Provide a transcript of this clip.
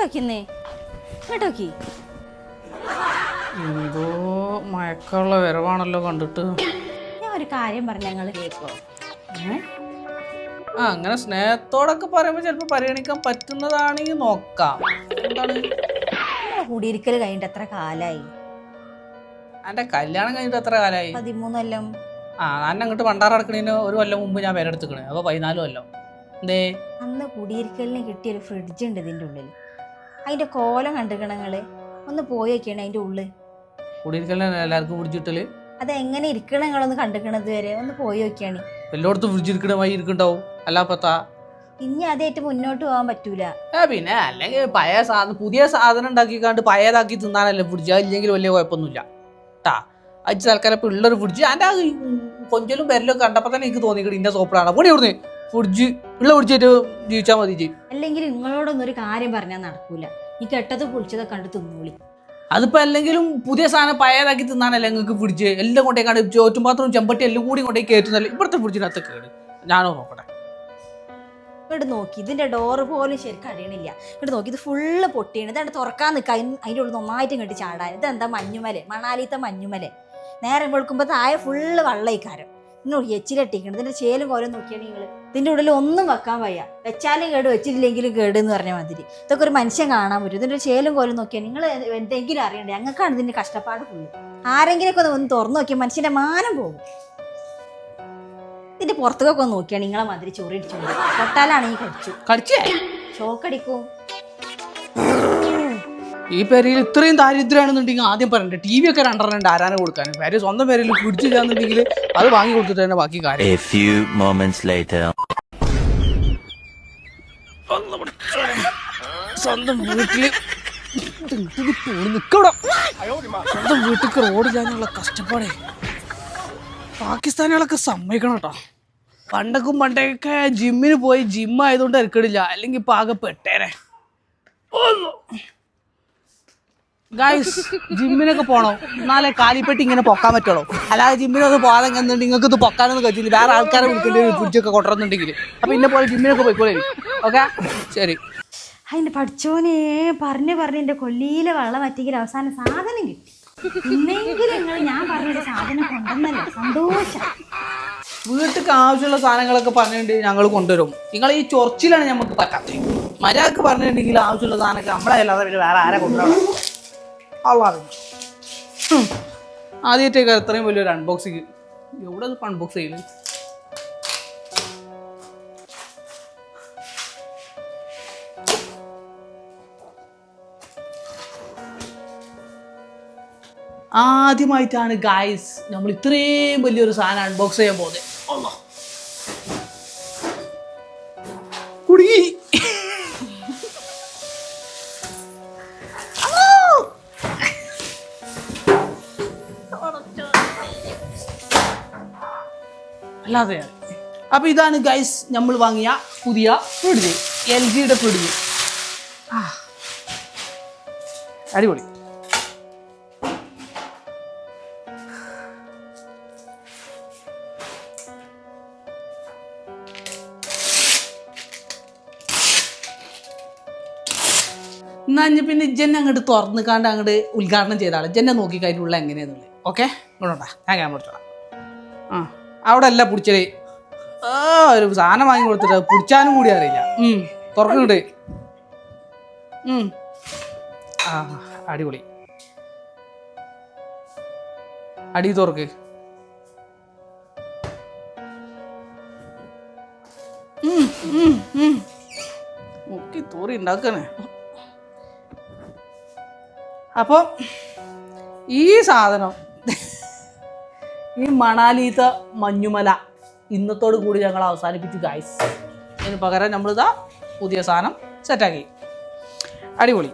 ഇങ്ങോട്ടോക്കിന്നേ ഇങ്ങോട്ടോക്കി. എന്തോ മയക്കമുള്ള വരവാണല്ലോ കണ്ടിട്ട്. ഞാൻ ഒരു കാര്യം പറഞ്ഞ ഞങ്ങൾ കേൾക്കോ ആ അങ്ങനെ സ്നേഹത്തോടൊക്കെ പറയുമ്പോൾ ചിലപ്പോൾ പരിഗണിക്കാൻ പറ്റുന്നതാണെങ്കിൽ നോക്കാം. എന്താണ്? കുടിയിരിക്കൽ കഴിഞ്ഞിട്ട് എത്ര കാലായി? എന്റെ കല്യാണം കഴിഞ്ഞിട്ട് എത്ര കാലായി? പതിമൂന്നെല്ലാം ആ ഞാൻ അങ്ങോട്ട് പണ്ടാറ അടക്കണേന് ഒരു കൊല്ലം മുമ്പ് ഞാൻ പേരെടുത്തുക്കണേ. അപ്പോൾ പതിനാല് കൊല്ലം. എന്തേ? അന്ന് കുടിയിരിക്കലിന് കിട്ടിയൊരു ഫ്രിഡ്ജ് ഉണ്ട് ഇതിന്റെ ഉള്ളിൽ അതിന്റെ കോലം കണ്ടിക്കണ ഒന്ന് പോയി നോക്കിയാണ് അതിന്റെ ഉള്ളിൽ കുടിയിരിക്കലിന് എല്ലാവർക്കും പിടിച്ചിട്ടിൽ അത് എങ്ങനെ ഇരിക്കണ നിങ്ങളൊന്ന് കണ്ടിക്കണത് വരെ ഒന്ന് പോയി നോക്കിയാണ്. എല്ലായിടത്തും ഇനി അതായിട്ട് മുന്നോട്ട് പോകാൻ പറ്റൂല. പിന്നെ അല്ലെങ്കിൽ പഴയ സാധനം പുതിയ സാധനം ഉണ്ടാക്കിക്കാണ്ട് പഴയതാക്കി തിന്നാനല്ലേ ഫ്രിഡ്ജ് അതില്ലെങ്കിൽ വലിയ കുഴപ്പമൊന്നുമില്ല. ട്ടാ. അച്ഛ തൽക്കാലം പിള്ളേർ എന്റെ ആ കൊഞ്ചലും പെരലും കണ്ടപ്പോൾ തന്നെ എനിക്ക് തോന്നിക്കണ ഇന്ന സോപ്പറാണ് പൊടി ഇവിടുന്ന് ഫ്രിഡ്ജ് ഉള്ള പിടിച്ചിട്ട് ജീവിച്ചാൽ മതി ചെയ്യും അല്ലെങ്കിൽ നിങ്ങളോടൊന്നും ഒരു കാര്യം പറഞ്ഞാൽ നടക്കൂല. ഈ കെട്ടത് പൊളിച്ചതൊക്കെ കണ്ട് തിന്നോളി. അതിപ്പോ അല്ലെങ്കിലും പുതിയ സാധനം പഴയതാക്കി തിന്നാനല്ലേ നിങ്ങൾക്ക് പിടിച്ച് എല്ലാം കൊണ്ടേ കണ്ട് ചോറ്റും പാത്രവും ചെമ്പട്ടി എല്ലാം കൂടി കൊണ്ടേ കയറ്റുന്നല്ലേ ഇവിടുത്തെ ഫ്രിഡ്ജിനകത്ത് കേട്. ഞാനോ നോക്കട്ടെ. ഇങ്ങോട്ട് നോക്കി. ഇതിന്റെ ഡോറ് പോലും ശരിക്കും അറിയണില്ല. ഇങ്ങോട്ട് നോക്കി. ഇത് ഫുള്ള് പൊട്ടിയാണ്. ഇതാണ്ട് തുറക്കാൻ നിൽക്കുക അതിന്റെ ഉള്ളിൽ നന്നായിട്ട് ഇങ്ങോട്ട് ചാടാൻ. ഇതെന്താ മഞ്ഞുമല? മണാലിത്തെ മഞ്ഞുമല. നേരം വെളുക്കുമ്പോൾ താഴെ ഫുള്ള് വള്ളയിക്കാരം ഇന്നോട് എച്ചിലട്ടിക്കണം ഇതിന്റെ ചേലും കോലും നോക്കിയാണ് നിങ്ങൾ ഇതിന്റെ ഉള്ളിൽ ഒന്നും വെക്കാൻ വയ്യ. വെച്ചാലും കേട് വെച്ചിട്ടില്ലെങ്കിലും കേട് എന്ന് പറഞ്ഞ മാതിരി. ഇതൊക്കെ ഒരു മനുഷ്യൻ കാണാൻ പറ്റും. ഇതിന്റെ ചേലും കോലും നോക്കിയാൽ നിങ്ങൾ എന്തെങ്കിലും അറിയണ്ടേ? ഞങ്ങൾക്കാണ് ഇതിന്റെ കഷ്ടപ്പാട് ഫുള്ള്. ആരെങ്കിലുമൊക്കെ ഒന്ന് ഒന്ന് തുറന്നു നോക്കിയാൽ മനുഷ്യന്റെ മാനം പോകും. ഇതിന്റെ പുറത്തൊക്കെ ഒന്ന് നോക്കിയാണ് നിങ്ങളെ മാതിരി ചോറിടിച്ചു പൊട്ടാലാണെങ്കിൽ കടിച്ചു. കടിച്ചു? ഷോക്കടിക്കും ഈ പേരിൽ ഇത്രയും ദാരിദ്ര്യമാണെന്നുണ്ടെങ്കിൽ ആദ്യം പറയണ്ടേ. ടി വി ഒക്കെ രണ്ടെണ്ണം ആരാനെ കൊടുക്കാൻ? പേര് സ്വന്തം പേരിൽ പിടിച്ചില്ലാന്നുണ്ടെങ്കിൽ അത് വാങ്ങി കൊടുത്തിട്ട് തന്നെ ബാക്കി കാര്യം. സ്വന്തം വീട്ടിൽ നിക്കവിടെ. സ്വന്തം വീട്ടിൽ റോഡ് ചെയ്യാനുള്ള കഷ്ടപ്പാടേ. പാകിസ്ഥാനികളൊക്കെ സമ്മതിക്കണം കേട്ടോ. പണ്ടൊക്കെ പണ്ടൊക്കെ ജിമ്മിന് പോയി ജിം ആയതുകൊണ്ട് ഇറക്കണില്ല അല്ലെങ്കിൽ ഇപ്പൊ ആകെ പെട്ടേനെ. ഗായ്സ് ജിമ്മിനൊക്കെ പോണോ? എന്നാലേ കാലിപ്പെട്ടി ഇങ്ങനെ പൊക്കാൻ പറ്റുള്ളൂ. അല്ലാതെ ജിമ്മിനൊന്നും പോകാതെ എന്നുണ്ടെങ്കിൽ നിങ്ങൾക്ക് ഇത് പൊക്കാനൊന്നും കഴിച്ചില്ല. വേറെ ആൾക്കാരെ വിളിക്കേണ്ടി വരും ഫുഡൊക്കെ കൊട്ടണമെന്നുണ്ടെങ്കിൽ അപ്പൊ ഇന്നെ പോലെ ജിമ്മിനൊക്കെ പോയിക്കോളേ. ഓക്കെ ശരി. അതിന്റെ പഠിച്ചോനെ പറഞ്ഞു പറഞ്ഞ് എന്റെ കൊല്ലിയിലെ വെള്ളം വറ്റിക്കൽ അവസാന സാധനം കിട്ടി. ഇന്നെങ്കിലും നിങ്ങൾ ഞാൻ പറഞ്ഞൊരു സാധനം കൊണ്ടുവന്നല്ലോ? സന്തോഷം. വീട്ടിലേക്ക് ആവശ്യമുള്ള സാധനങ്ങളൊക്കെ പറഞ്ഞിട്ടുണ്ടെങ്കിൽ ഞങ്ങൾ കൊണ്ടുവരും. നിങ്ങൾ ഈ ചൊറിച്ചിലാണ് നമുക്ക് പറ്റാത്തത്. മര്യാദയ്ക്ക് പറഞ്ഞിട്ടുണ്ടെങ്കിൽ ആവശ്യമുള്ള സാധനമൊക്കെ നമ്മളെ അല്ലാതെ പിന്നെ വേറെ ആരെ കൊണ്ടുവരണം അള്ളാഹ് ആദ്യമായിട്ടേക്ക് അത്രയും വലിയൊരു അൺബോക്സിങ് എവിടെ അൺബോക്സ് ചെയ്യുന്നത് ആദ്യമായിട്ടാണ് ഗായ്സ് നമ്മൾ ഇത്രയും വലിയൊരു സാധനം അൺബോക്സ് ചെയ്യാൻ പോകുന്നത്. അല്ലാതെ. അപ്പോൾ ഇതാണ് ഗൈസ് നമ്മൾ വാങ്ങിയ പുതിയ ഫ്രിഡ്ജ് എൽ ജിയുടെ ഫ്രിഡ്ജ് അടിപൊളി. എന്നാ പിന്നെ ജെന്നെ അങ്ങോട്ട് തുറന്ന് കാണ്ട് അങ്ങോട്ട് ഉദ്ഘാടനം ചെയ്താണ് ജെന്നെ നോക്കി കഴിഞ്ഞുള്ള എങ്ങനെയാന്നുള്ളത്. ഓക്കെ ഗുണോട്ടാ ഞാൻ ക്യാമറ ആ. അവിടെ അല്ല പിടിച്ചത് ആ ഒരു സാധനം വാങ്ങി കൊടുത്തിട്ട് പുടിച്ചാനും കൂടി അറിയില്ല. ഉം, തുറക്കുന്നുണ്ട്. ആ അടിപൊളി. അടി തുറക്ക്. മുക്കി തോറി ഉണ്ടാക്കണേ. അപ്പോൾ ഈ സാധനം ഈ മണാലീത്ത മഞ്ഞുമല ഇന്നത്തോട് കൂടി ഞങ്ങൾ അവസാനിപ്പിച്ചു ഗായ്സ് അതിന് പകരം നമ്മളിതാ പുതിയ സാധനം സെറ്റാക്കി അടിപൊളി.